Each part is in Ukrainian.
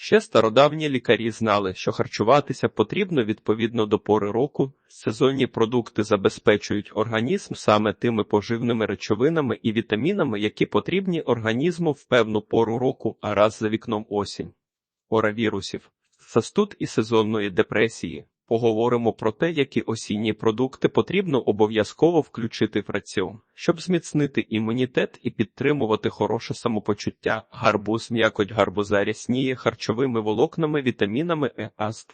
Ще стародавні лікарі знали, що харчуватися потрібно відповідно до пори року. Сезонні продукти забезпечують організм саме тими поживними речовинами і вітамінами, які потрібні організму в певну пору року, а раз за вікном осінь. Пора вірусів, застуд і сезонної депресії. Поговоримо про те, які осінні продукти потрібно обов'язково включити в раціон, щоб зміцнити імунітет і підтримувати хороше самопочуття. Гарбуз м'якоть гарбуза рясніє харчовими волокнами, вітамінами Е, А, С,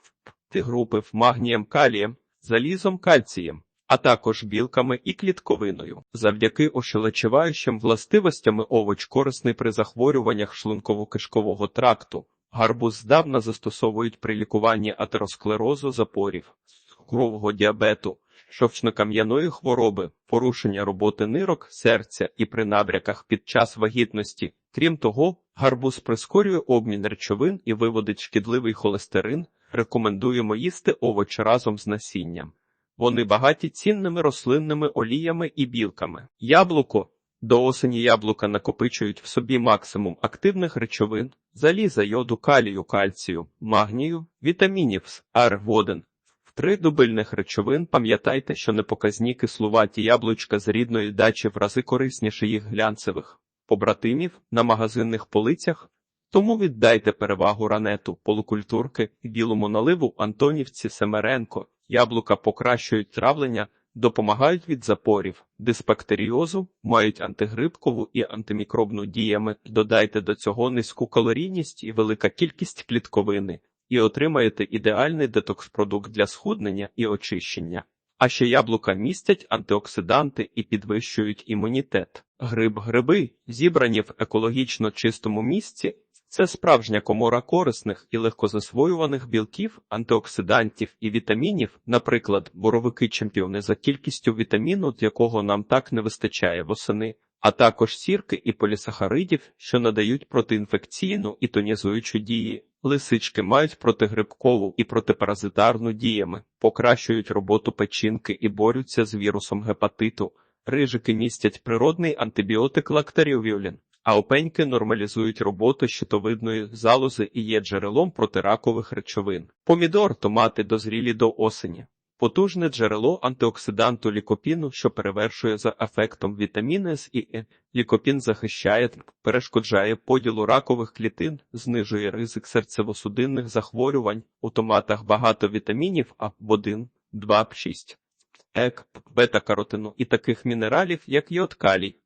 Т групи, магнієм, калієм, залізом, кальцієм, а також білками і клітковиною. Завдяки ощелечиваючим властивостями овоч корисний при захворюваннях шлунково-кишкового тракту. Гарбуз здавна застосовують при лікуванні атеросклерозу запорів, цукрового діабету, шовчнокам'яної хвороби, порушення роботи нирок, серця і при набряках під час вагітності. Крім того, гарбуз прискорює обмін речовин і виводить шкідливий холестерин. Рекомендуємо їсти овоч разом з насінням. Вони багаті цінними рослинними оліями і білками. Яблуко до осені яблука накопичують в собі максимум активних речовин, заліза, йоду, калію, кальцію, магнію, вітамінів з ар, воден. В три дубильних речовин пам'ятайте, що непоказні кислуваті яблучка з рідної дачі в рази корисніші їх глянцевих побратимів на магазинних полицях, тому віддайте перевагу ранету, полукультурки і білому наливу Антонівці Семеренко. Яблука покращують травлення, допомагають від запорів, дисбактеріозу, мають антигрибкову і антимікробну діями. Додайте до цього низьку калорійність і велика кількість клітковини, і отримаєте ідеальний детокс-продукт для схуднення і очищення. А ще яблука містять антиоксиданти і підвищують імунітет. Гриб-гриби, зібрані в екологічно чистому місці, це справжня комора корисних і легкозасвоюваних білків, антиоксидантів і вітамінів, наприклад, боровики чемпіони за кількістю вітаміну, якого нам так не вистачає восени, а також сірки і полісахаридів, що надають протиінфекційну і тонізуючу дії. Лисички мають протигрибкову і протипаразитарну діями, покращують роботу печінки і борються з вірусом гепатиту. Рижики містять природний антибіотик лактаріовіолін, а опеньки нормалізують роботу щитовидної залози і є джерелом протиракових речовин. Помідор, томати дозрілі до осені. Потужне джерело антиоксиданту лікопіну, що перевершує за ефектом вітаміни С і Е. Лікопін захищає, перешкоджає поділу ракових клітин, знижує ризик серцево-судинних захворювань. У томатах багато вітамінів А, 1, 2, 6, ек, бета-каротину і таких мінералів, як йод калій,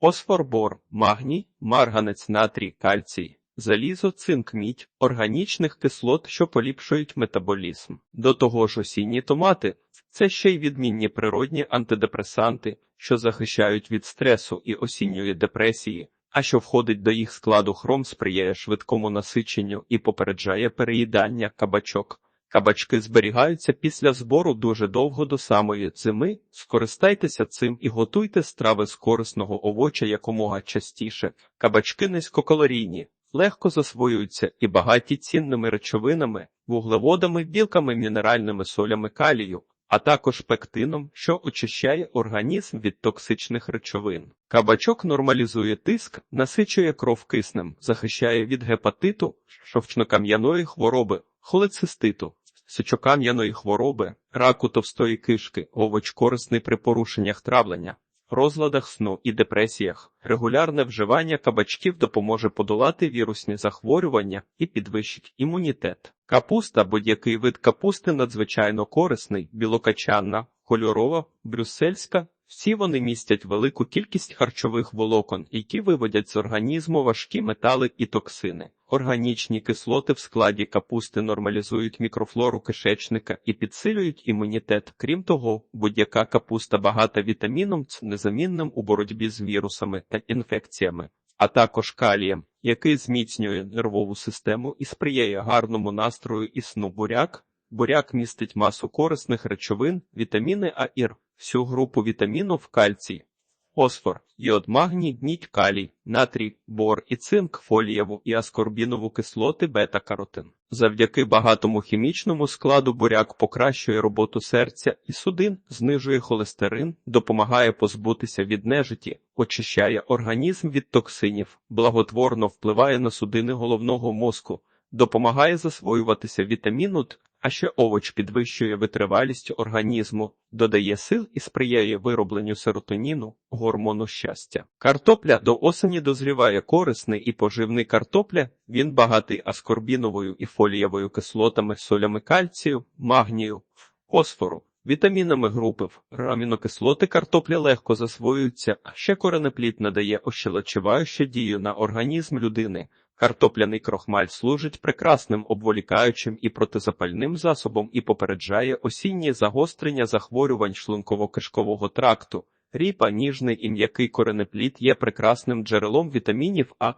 фосфор, бор, магній, марганець, натрій, кальцій. Залізо, цинк, мідь, органічних кислот, що поліпшують метаболізм. До того ж осінні томати – це ще й відмінні природні антидепресанти, що захищають від стресу і осінньої депресії, а що входить до їх складу хром сприяє швидкому насиченню і попереджає переїдання кабачок. Кабачки зберігаються після збору дуже довго до самої зими. Скористайтеся цим і готуйте страви з корисного овоча якомога частіше. Кабачки низькокалорійні, легко засвоюються і багаті цінними речовинами, вуглеводами, білками, мінеральними солями калію, а також пектином, що очищає організм від токсичних речовин. Кабачок нормалізує тиск, насичує кров киснем, захищає від гепатиту, шовчнокам'яної хвороби, холециститу. Сечокам'яної хвороби, раку товстої кишки, овоч корисний при порушеннях травлення, розладах сну і депресіях. Регулярне вживання кабачків допоможе подолати вірусні захворювання і підвищить імунітет. Капуста, будь-який вид капусти надзвичайно корисний, білокачанна, кольорова, брюссельська. Всі вони містять велику кількість харчових волокон, які виводять з організму важкі метали і токсини. Органічні кислоти в складі капусти нормалізують мікрофлору кишечника і підсилюють імунітет. Крім того, будь-яка капуста багата вітаміном С незамінним у боротьбі з вірусами та інфекціями, а також калієм, який зміцнює нервову систему і сприяє гарному настрою і сну буряк. Буряк містить масу корисних речовин, вітаміни А ір, всю групу вітамінів кальцій, фосфор, йод, магній, мідь, калій, натрій, бор і цинк, фолієву і аскорбінову кислоти, бета-каротин. Завдяки багатому хімічному складу буряк покращує роботу серця і судин, знижує холестерин, допомагає позбутися від нежиті, очищає організм від токсинів, благотворно впливає на судини головного мозку. допомагає засвоюватися вітаміну Д, а ще овоч підвищує витривалість організму, додає сил і сприяє виробленню серотоніну, гормону щастя. Картопля до осені дозріває корисний і поживний картопля. Він багатий аскорбіновою і фолієвою кислотами, солями кальцію, магнію, фосфору. Вітамінами групи В. амінокислоти картопля легко засвоюються, а ще коренеплід надає ощелочиваючу дію на організм людини. Картопляний крохмаль служить прекрасним обволікаючим і протизапальним засобом і попереджає осінні загострення захворювань шлунково-кишкового тракту. Ріпа, ніжний і м'який коренеплід є прекрасним джерелом вітамінів А,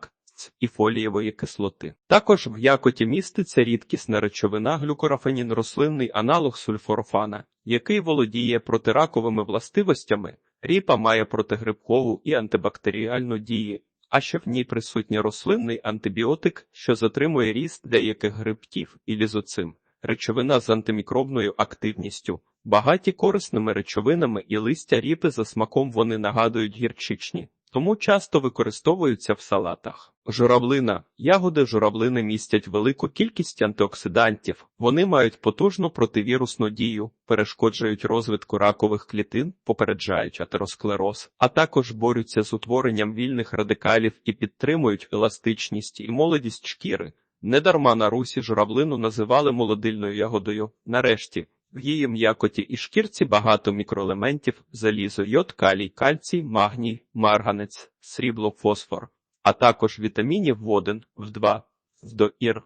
і фолієвої кислоти. Також в якоті міститься рідкісна речовина глюкорафенін, рослинний аналог сульфорфана, який володіє протираковими властивостями. Ріпа має протигрибкову і антибактеріальну дії, а ще в ній присутній рослинний антибіотик, що затримує ріст деяких грибків і лізоцим. Речовина з антимікробною активністю. Багаті корисними речовинами і листя ріпи за смаком вони нагадують гірчичні, тому часто використовуються в салатах. Журавлина. Ягоди журавлини містять велику кількість антиоксидантів. Вони мають потужну противірусну дію, перешкоджують розвитку ракових клітин, попереджають атеросклероз, а також борються з утворенням вільних радикалів і підтримують еластичність і молодість шкіри. Недарма на Русі журавлину називали молодильною ягодою. Нарешті, в її м'якоті і шкірці багато мікроелементів, залізо, йод, калій, кальцій, магній, марганець, срібло, фосфор, а також вітамінів водин, В2, вдоір,